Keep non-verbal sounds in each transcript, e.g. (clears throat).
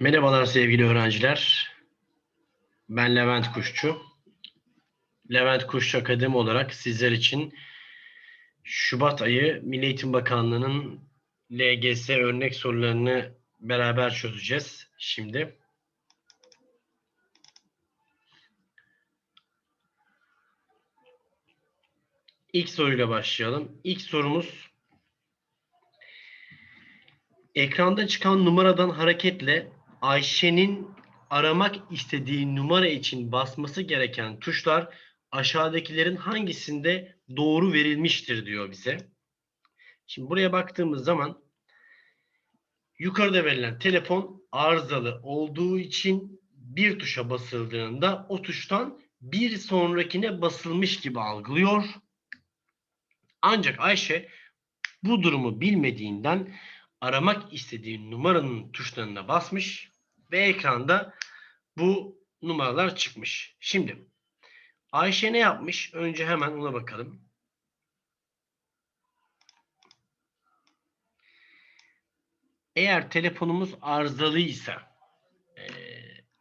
Merhabalar sevgili öğrenciler. Ben Levent Kuşçu. Levent Kuşçu Akademi olarak sizler için Şubat ayı Milli Eğitim Bakanlığı'nın LGS örnek sorularını beraber çözeceğiz şimdi. İlk soruyla başlayalım. İlk sorumuz Ekranda çıkan numaradan hareketle Ayşe'nin aramak istediği numara için basması gereken tuşlar aşağıdakilerin hangisinde doğru verilmiştir diyor bize. Şimdi buraya baktığımız zaman yukarıda verilen telefon arızalı olduğu için bir tuşa basıldığında o tuştan bir sonrakine basılmış gibi algılıyor. Ancak Ayşe bu durumu bilmediğinden aramak istediği numaranın tuşlarına basmış ve ekranda bu numaralar çıkmış. Şimdi Ayşe ne yapmış? Önce hemen ona bakalım. Eğer telefonumuz arızalıysa e,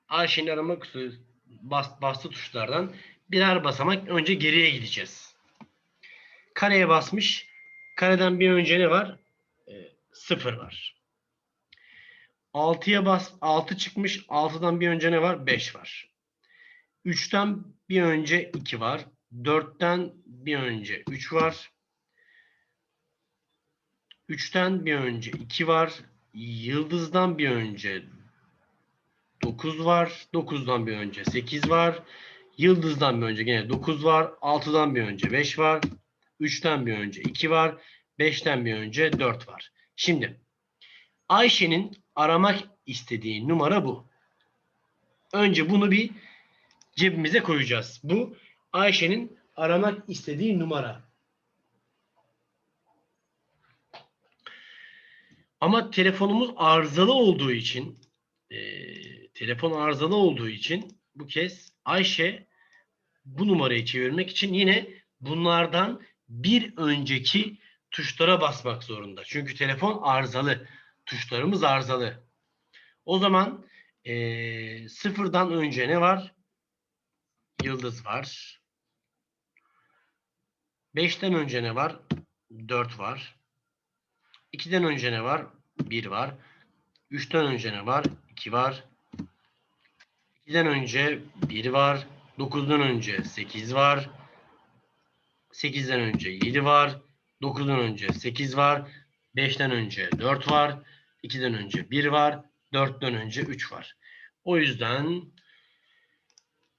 Ayşe'nin istediği bas, bastığı tuşlardan birer basamak önce geriye gideceğiz. Kareye basmış. Kareden bir önce ne var? 0 var. 6'ya bas 6 çıkmış. 6'dan bir önce ne var? 5 var. 3'ten bir önce 2 var. 4'ten bir önce 3 var. 3'ten bir önce 2 var. Yıldızdan bir önce 9 var. 9'dan bir önce 8 var. Yıldızdan bir önce gene 9 var. 6'dan bir önce 5 var. 3'ten bir önce 2 var. 5'ten bir önce 4 var. Şimdi Ayşe'nin aramak istediği numara bu. Önce bunu bir cebimize koyacağız. Bu Ayşe'nin aramak istediği numara. Ama telefonumuz arızalı olduğu için e, telefon arızalı olduğu için bu kez Ayşe bu numarayı çevirmek için yine bunlardan bir önceki tuşlara basmak zorunda. Çünkü telefon arızalı. Tuşlarımız arızalı. O zaman e, sıfırdan önce ne var? Yıldız var. Beşten önce ne var? Dört var. İkiden önce ne var? Bir var. Üçten önce ne var? İki var. İkiden önce bir var. Dokuzdan önce sekiz var. Sekizden önce yedi var. 9'dan önce 8 var. 5'ten önce 4 var. 2'den önce 1 var. 4'ten önce 3 var. O yüzden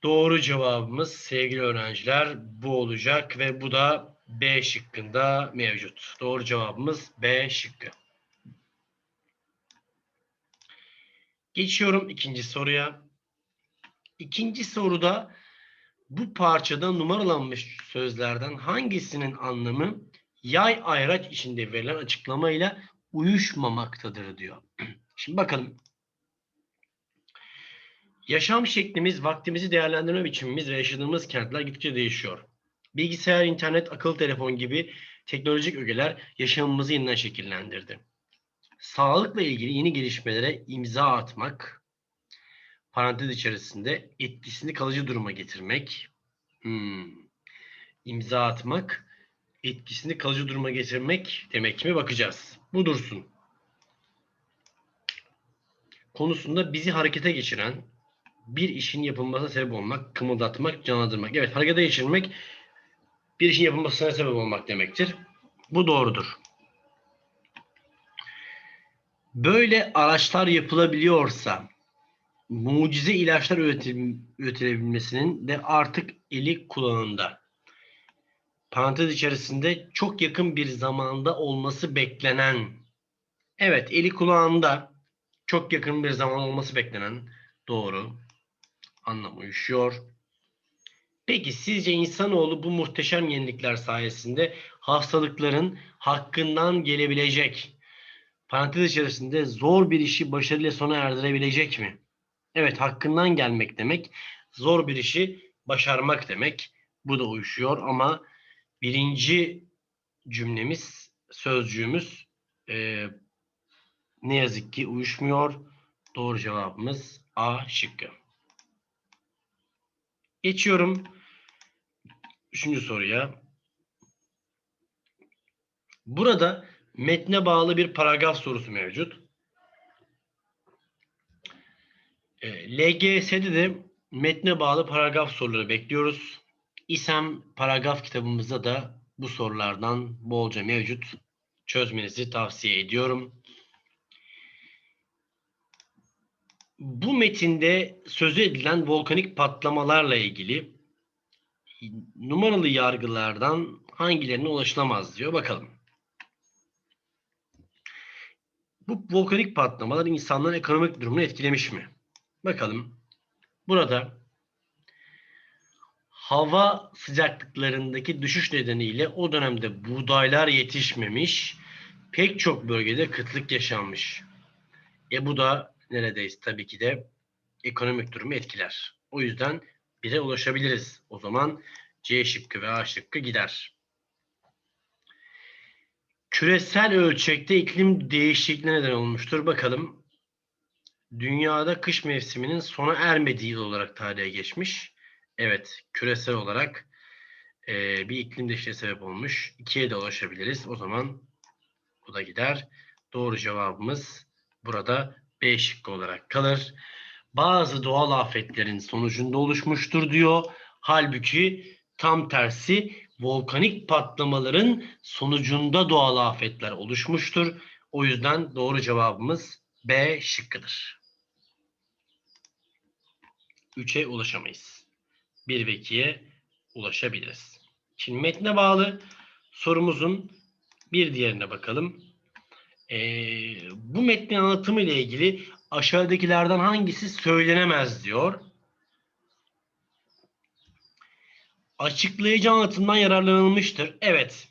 doğru cevabımız sevgili öğrenciler bu olacak ve bu da B şıkkında mevcut. Doğru cevabımız B şıkkı. Geçiyorum ikinci soruya. İkinci soruda bu parçada numaralanmış sözlerden hangisinin anlamı yay ayraç içinde verilen açıklamayla uyuşmamaktadır diyor. (clears throat) Şimdi bakalım. Yaşam şeklimiz, vaktimizi değerlendirme biçimimiz ve yaşadığımız kentler gittikçe değişiyor. Bilgisayar, internet, akıllı telefon gibi teknolojik ögeler yaşamımızı yeniden şekillendirdi. Sağlıkla ilgili yeni gelişmelere imza atmak, parantez içerisinde etkisini kalıcı duruma getirmek, hmm, imza atmak, etkisini kalıcı duruma getirmek demek mi bakacağız. Bu dursun. Konusunda bizi harekete geçiren bir işin yapılmasına sebep olmak, kımıldatmak, canlandırmak. Evet harekete geçirmek bir işin yapılmasına sebep olmak demektir. Bu doğrudur. Böyle araçlar yapılabiliyorsa mucize ilaçlar üretilebilmesinin de artık eli kulağında parantez içerisinde çok yakın bir zamanda olması beklenen evet eli kulağında çok yakın bir zaman olması beklenen doğru anlam uyuşuyor. Peki sizce insanoğlu bu muhteşem yenilikler sayesinde hastalıkların hakkından gelebilecek parantez içerisinde zor bir işi başarıyla sona erdirebilecek mi? Evet hakkından gelmek demek zor bir işi başarmak demek. Bu da uyuşuyor ama birinci cümlemiz, sözcüğümüz e, ne yazık ki uyuşmuyor. Doğru cevabımız A şıkkı. Geçiyorum. Üçüncü soruya. Burada metne bağlı bir paragraf sorusu mevcut. E, LGS'de de metne bağlı paragraf soruları bekliyoruz. İSEM paragraf kitabımızda da bu sorulardan bolca mevcut. Çözmenizi tavsiye ediyorum. Bu metinde sözü edilen volkanik patlamalarla ilgili numaralı yargılardan hangilerine ulaşılamaz diyor. Bakalım. Bu volkanik patlamalar insanların ekonomik durumunu etkilemiş mi? Bakalım. Burada hava sıcaklıklarındaki düşüş nedeniyle o dönemde buğdaylar yetişmemiş, pek çok bölgede kıtlık yaşanmış. E bu da neredeyiz tabii ki de ekonomik durumu etkiler. O yüzden bire ulaşabiliriz. O zaman C şıkkı ve A şıkkı gider. Küresel ölçekte iklim değişikliğine neden olmuştur. Bakalım. Dünyada kış mevsiminin sona ermediği yıl olarak tarihe geçmiş. Evet, küresel olarak e, bir iklim değişikliğine sebep olmuş. İkiye de ulaşabiliriz. O zaman bu da gider. Doğru cevabımız burada B şıkkı olarak kalır. Bazı doğal afetlerin sonucunda oluşmuştur diyor. Halbuki tam tersi volkanik patlamaların sonucunda doğal afetler oluşmuştur. O yüzden doğru cevabımız B şıkkıdır. 3'e ulaşamayız. 1 ve 2'ye ulaşabiliriz. Şimdi metne bağlı sorumuzun bir diğerine bakalım. Ee, bu metnin anlatımı ile ilgili aşağıdakilerden hangisi söylenemez diyor. Açıklayıcı anlatımdan yararlanılmıştır. Evet.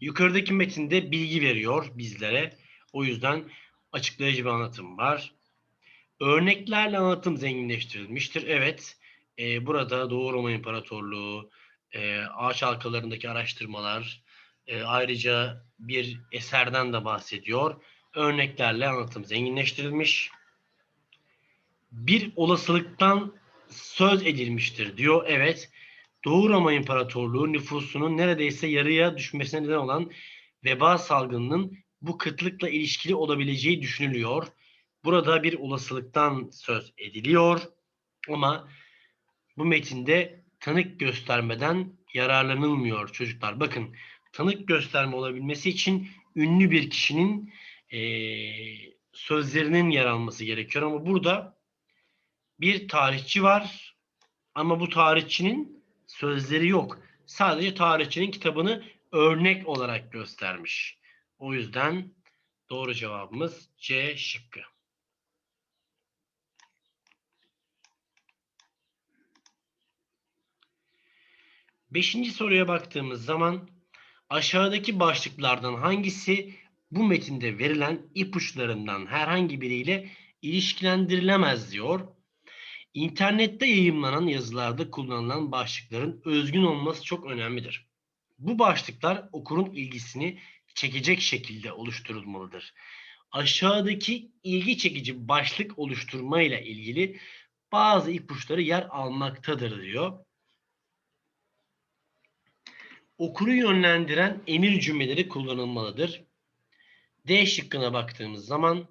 Yukarıdaki metinde bilgi veriyor bizlere. O yüzden açıklayıcı bir anlatım var. Örneklerle anlatım zenginleştirilmiştir. Evet. E, burada Doğu Roma İmparatorluğu, e, ağaç halkalarındaki araştırmalar, e, ayrıca bir eserden de bahsediyor. Örneklerle anlatım zenginleştirilmiş. Bir olasılıktan söz edilmiştir diyor. Evet. Doğu Roma İmparatorluğu nüfusunun neredeyse yarıya düşmesine neden olan veba salgınının bu kıtlıkla ilişkili olabileceği düşünülüyor. Burada bir olasılıktan söz ediliyor ama bu metinde tanık göstermeden yararlanılmıyor çocuklar. Bakın tanık gösterme olabilmesi için ünlü bir kişinin e, sözlerinin yer alması gerekiyor ama burada bir tarihçi var ama bu tarihçinin sözleri yok. Sadece tarihçinin kitabını örnek olarak göstermiş. O yüzden doğru cevabımız C şıkkı. Beşinci soruya baktığımız zaman aşağıdaki başlıklardan hangisi bu metinde verilen ipuçlarından herhangi biriyle ilişkilendirilemez diyor. İnternette yayınlanan yazılarda kullanılan başlıkların özgün olması çok önemlidir. Bu başlıklar okurun ilgisini çekecek şekilde oluşturulmalıdır. Aşağıdaki ilgi çekici başlık oluşturma ile ilgili bazı ipuçları yer almaktadır diyor. Okuru yönlendiren emir cümleleri kullanılmalıdır. D şıkkına baktığımız zaman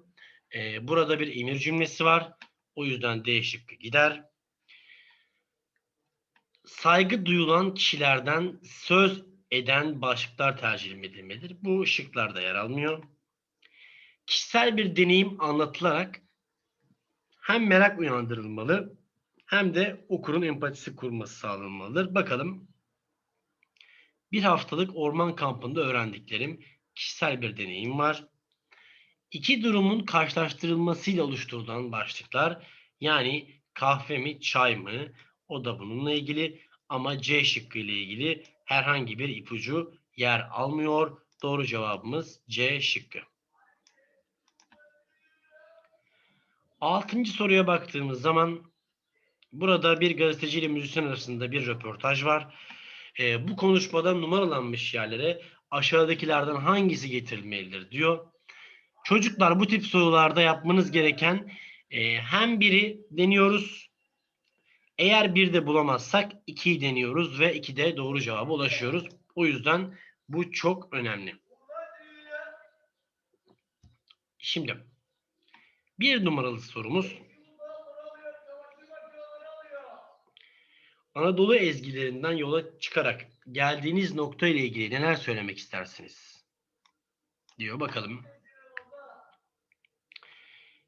e, burada bir emir cümlesi var. O yüzden D şıkkı gider. Saygı duyulan kişilerden söz eden başlıklar tercih edilmelidir. Bu şıklarda yer almıyor. Kişisel bir deneyim anlatılarak hem merak uyandırılmalı hem de okurun empatisi kurması sağlanmalıdır. Bakalım. Bir haftalık orman kampında öğrendiklerim kişisel bir deneyim var. İki durumun karşılaştırılmasıyla oluşturulan başlıklar yani kahve mi çay mı o da bununla ilgili ama C şıkkı ile ilgili herhangi bir ipucu yer almıyor. Doğru cevabımız C şıkkı. Altıncı soruya baktığımız zaman burada bir gazeteci ile müzisyen arasında bir röportaj var. E, bu konuşmada numaralanmış yerlere aşağıdakilerden hangisi getirilmelidir diyor. Çocuklar bu tip sorularda yapmanız gereken Ee, hem biri deniyoruz. Eğer bir de bulamazsak 2'yi deniyoruz ve 2'de doğru cevaba ulaşıyoruz. O yüzden bu çok önemli. Şimdi bir numaralı sorumuz Anadolu ezgilerinden yola çıkarak geldiğiniz nokta ile ilgili neler söylemek istersiniz? Diyor bakalım.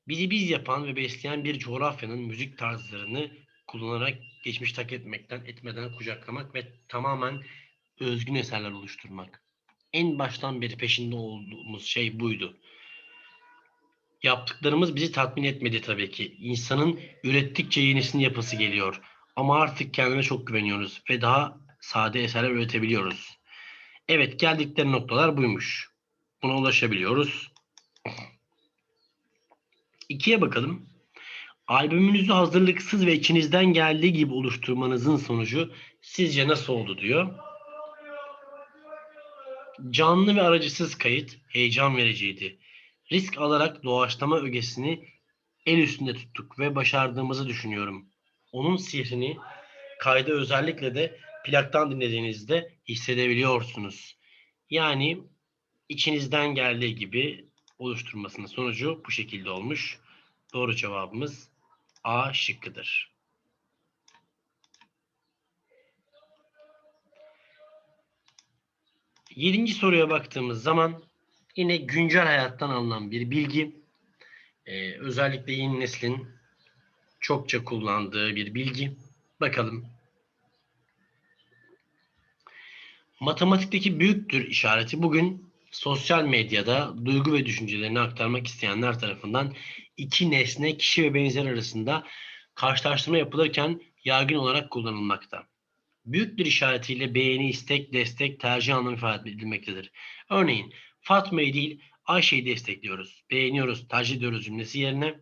Bizi biz yapan ve besleyen bir coğrafyanın müzik tarzlarını kullanarak geçmiş tak etmekten, etmeden kucaklamak ve tamamen özgün eserler oluşturmak. En baştan beri peşinde olduğumuz şey buydu. Yaptıklarımız bizi tatmin etmedi tabii ki. İnsanın ürettikçe yenisini yapası geliyor. Ama artık kendine çok güveniyoruz ve daha sade eserler üretebiliyoruz. Evet geldikleri noktalar buymuş. Buna ulaşabiliyoruz. İkiye bakalım. Albümünüzü hazırlıksız ve içinizden geldiği gibi oluşturmanızın sonucu sizce nasıl oldu diyor. Canlı ve aracısız kayıt heyecan vericiydi. Risk alarak doğaçlama ögesini el üstünde tuttuk ve başardığımızı düşünüyorum. Onun sihrini kayda özellikle de plaktan dinlediğinizde hissedebiliyorsunuz. Yani içinizden geldiği gibi oluşturmasının sonucu bu şekilde olmuş. Doğru cevabımız A şıkkıdır. Yedinci soruya baktığımız zaman yine güncel hayattan alınan bir bilgi. Ee, özellikle yeni neslin çokça kullandığı bir bilgi. Bakalım. Matematikteki büyüktür işareti bugün sosyal medyada duygu ve düşüncelerini aktarmak isteyenler tarafından iki nesne, kişi ve benzer arasında karşılaştırma yapılırken yaygın olarak kullanılmakta. Büyüktür işaretiyle beğeni, istek, destek, tercih anlamı ifade edilmektedir. Örneğin Fatma'yı değil Ayşe'yi destekliyoruz, beğeniyoruz, tercih ediyoruz cümlesi yerine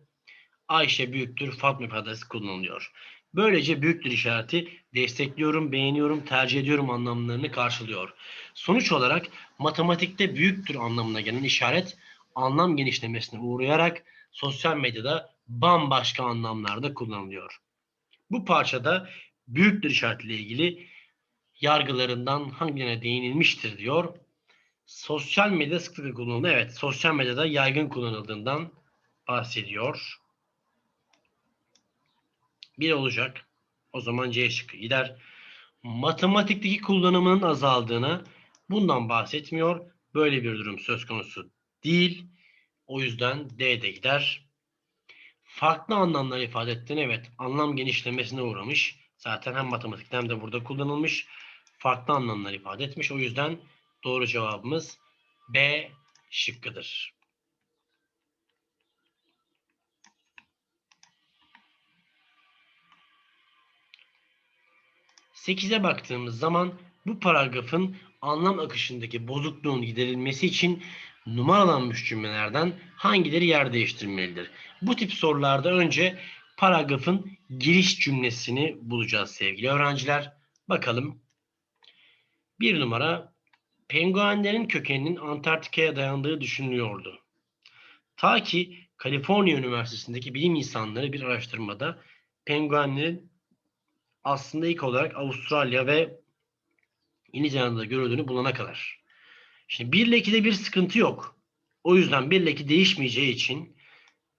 Ayşe büyüktür, Fatma ifadesi kullanılıyor. Böylece büyüktür işareti destekliyorum, beğeniyorum, tercih ediyorum anlamlarını karşılıyor. Sonuç olarak matematikte büyüktür anlamına gelen işaret anlam genişlemesine uğrayarak sosyal medyada bambaşka anlamlarda kullanılıyor. Bu parçada büyüktür işaretiyle ilgili yargılarından hangilerine değinilmiştir diyor. Sosyal medya sıklıkla kullanıldı. Evet, sosyal medyada yaygın kullanıldığından bahsediyor. Bir olacak. O zaman C şıkkı gider. Matematikteki kullanımının azaldığına bundan bahsetmiyor. Böyle bir durum söz konusu değil. O yüzden D de gider. Farklı anlamlar ifade ettiğini evet anlam genişlemesine uğramış. Zaten hem matematikte hem de burada kullanılmış. Farklı anlamlar ifade etmiş. O yüzden doğru cevabımız B şıkkıdır. 8'e baktığımız zaman bu paragrafın anlam akışındaki bozukluğun giderilmesi için numaralanmış cümlelerden hangileri yer değiştirmelidir? Bu tip sorularda önce paragrafın giriş cümlesini bulacağız sevgili öğrenciler. Bakalım. Bir numara penguenlerin kökeninin Antarktika'ya dayandığı düşünülüyordu. Ta ki Kaliforniya Üniversitesi'ndeki bilim insanları bir araştırmada penguenlerin aslında ilk olarak Avustralya ve Yeni Zelanda'da görüldüğünü bulana kadar. Şimdi 1 ile 2'de bir sıkıntı yok. O yüzden 1 ile 2 değişmeyeceği için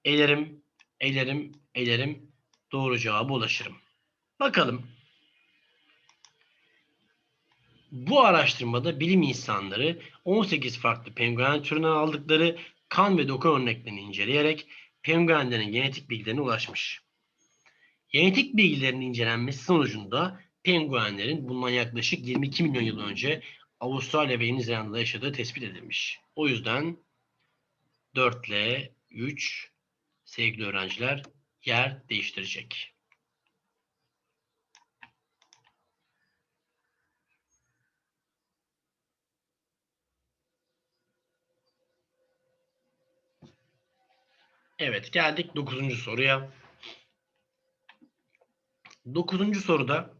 elerim, elerim, elerim doğru cevaba ulaşırım. Bakalım. Bu araştırmada bilim insanları 18 farklı penguen türünden aldıkları kan ve doku örneklerini inceleyerek penguenlerin genetik bilgilerine ulaşmış. Genetik bilgilerin incelenmesi sonucunda penguenlerin bundan yaklaşık 22 milyon yıl önce Avustralya ve Yeni Zelanda'da yaşadığı tespit edilmiş. O yüzden 4 ile 3 sevgili öğrenciler yer değiştirecek. Evet geldik 9. soruya. Dokuzuncu soruda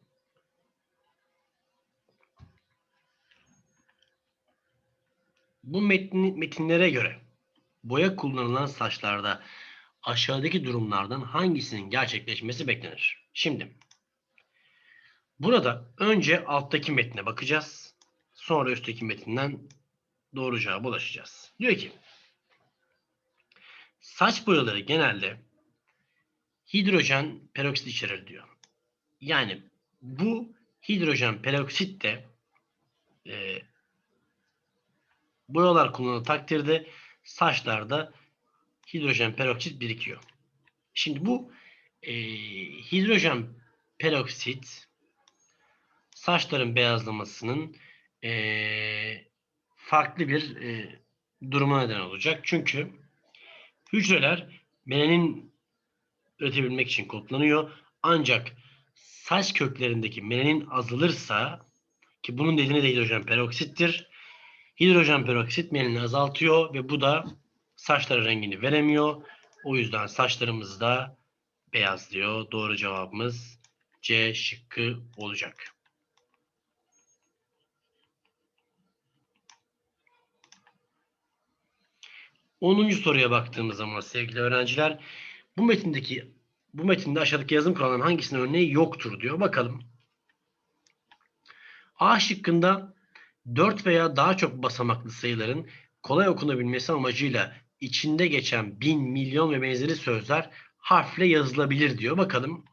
bu metin, metinlere göre boya kullanılan saçlarda aşağıdaki durumlardan hangisinin gerçekleşmesi beklenir? Şimdi burada önce alttaki metne bakacağız. Sonra üstteki metinden doğru cevaba ulaşacağız. Diyor ki saç boyaları genelde hidrojen peroksit içerir diyor. Yani bu hidrojen peroksit de e, boyalar kullanılan takdirde saçlarda hidrojen peroksit birikiyor. Şimdi bu e, hidrojen peroksit saçların beyazlamasının e, farklı bir e, duruma neden olacak. Çünkü hücreler melanin üretebilmek için kodlanıyor. Ancak saç köklerindeki melanin azalırsa ki bunun nedeni de hidrojen peroksittir. Hidrojen peroksit melanini azaltıyor ve bu da saçlara rengini veremiyor. O yüzden saçlarımız da beyazlıyor. Doğru cevabımız C şıkkı olacak. Onuncu soruya baktığımız zaman sevgili öğrenciler bu metindeki bu metinde aşağıdaki yazım kurallarının hangisinin örneği yoktur diyor. Bakalım. A şıkkında 4 veya daha çok basamaklı sayıların kolay okunabilmesi amacıyla içinde geçen bin, milyon ve benzeri sözler harfle yazılabilir diyor. Bakalım.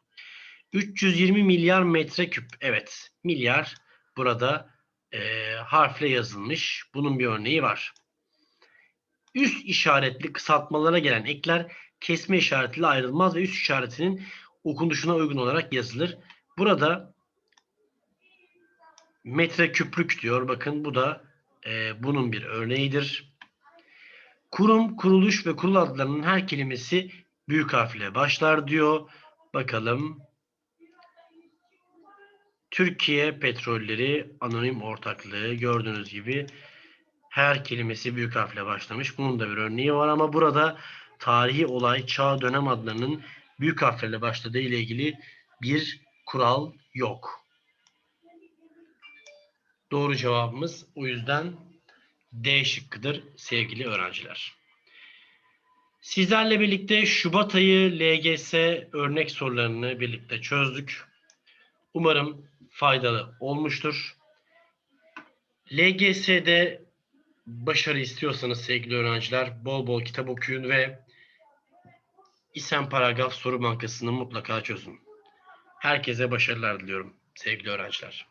320 milyar metreküp. Evet. Milyar burada e, harfle yazılmış. Bunun bir örneği var. Üst işaretli kısaltmalara gelen ekler kesme işaretiyle ayrılmaz ve üst işaretinin okunuşuna uygun olarak yazılır. Burada metreküplük diyor. Bakın bu da e, bunun bir örneğidir. Kurum, kuruluş ve kurul adlarının her kelimesi büyük harfle başlar diyor. Bakalım. Türkiye Petrolleri Anonim Ortaklığı gördüğünüz gibi her kelimesi büyük harfle başlamış. Bunun da bir örneği var ama burada tarihi olay, çağ, dönem adlarının büyük harflerle başladığı ile ilgili bir kural yok. Doğru cevabımız o yüzden D şıkkıdır sevgili öğrenciler. Sizlerle birlikte Şubat ayı LGS örnek sorularını birlikte çözdük. Umarım faydalı olmuştur. LGS'de başarı istiyorsanız sevgili öğrenciler bol bol kitap okuyun ve İSEM Paragraf Soru Bankası'nı mutlaka çözün. Herkese başarılar diliyorum sevgili öğrenciler.